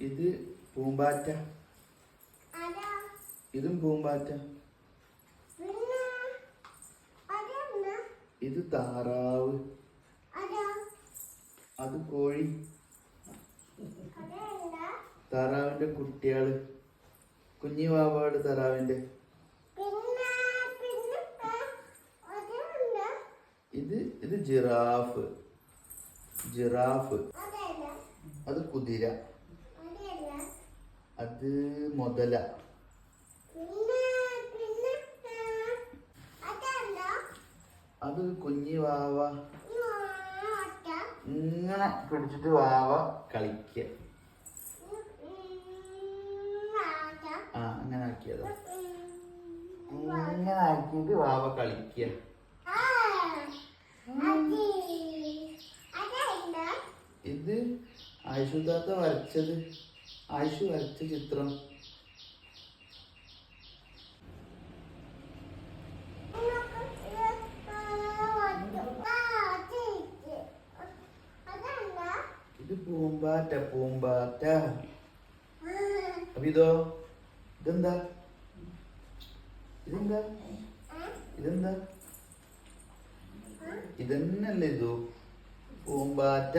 ഇത് പൂമ്പാറ്റ. ഇതും പൂമ്പാറ്റ. ഇത് താറാവ്. അതാ. കോഴി. താറാവിന്റെ കുട്ടികൾ. കുഞ്ഞി വാവാട് താറാവിന്റെ. ഇത് ഇത് ജിറാഫ്. ജിറാഫ്. അത് കുതിര. അത് മുതല. അത് കുഞ്ഞി വാവ. ഇങ്ങനെ പിടിച്ചിട്ട് വാവ കളിക്കുക ആ അങ്ങനെ ആക്കിയത്. ഇങ്ങനെ ആക്കിയിട്ട് വാവ കളിക്കുക ഇത് ആയിഷുദാത്ത വരച്ചത്. ആയിഷു വരച്ച ചിത്രം. ഇത് പൂമ്പാറ്റ പൂമ്പാറ്റ. അപ്പൊ ഇതോ ഇതെന്താ? ഇതെന്താ? ഇതെന്താ? ഇതന്നല്ലേ ഇതോ? പൂമ്പാറ്റ.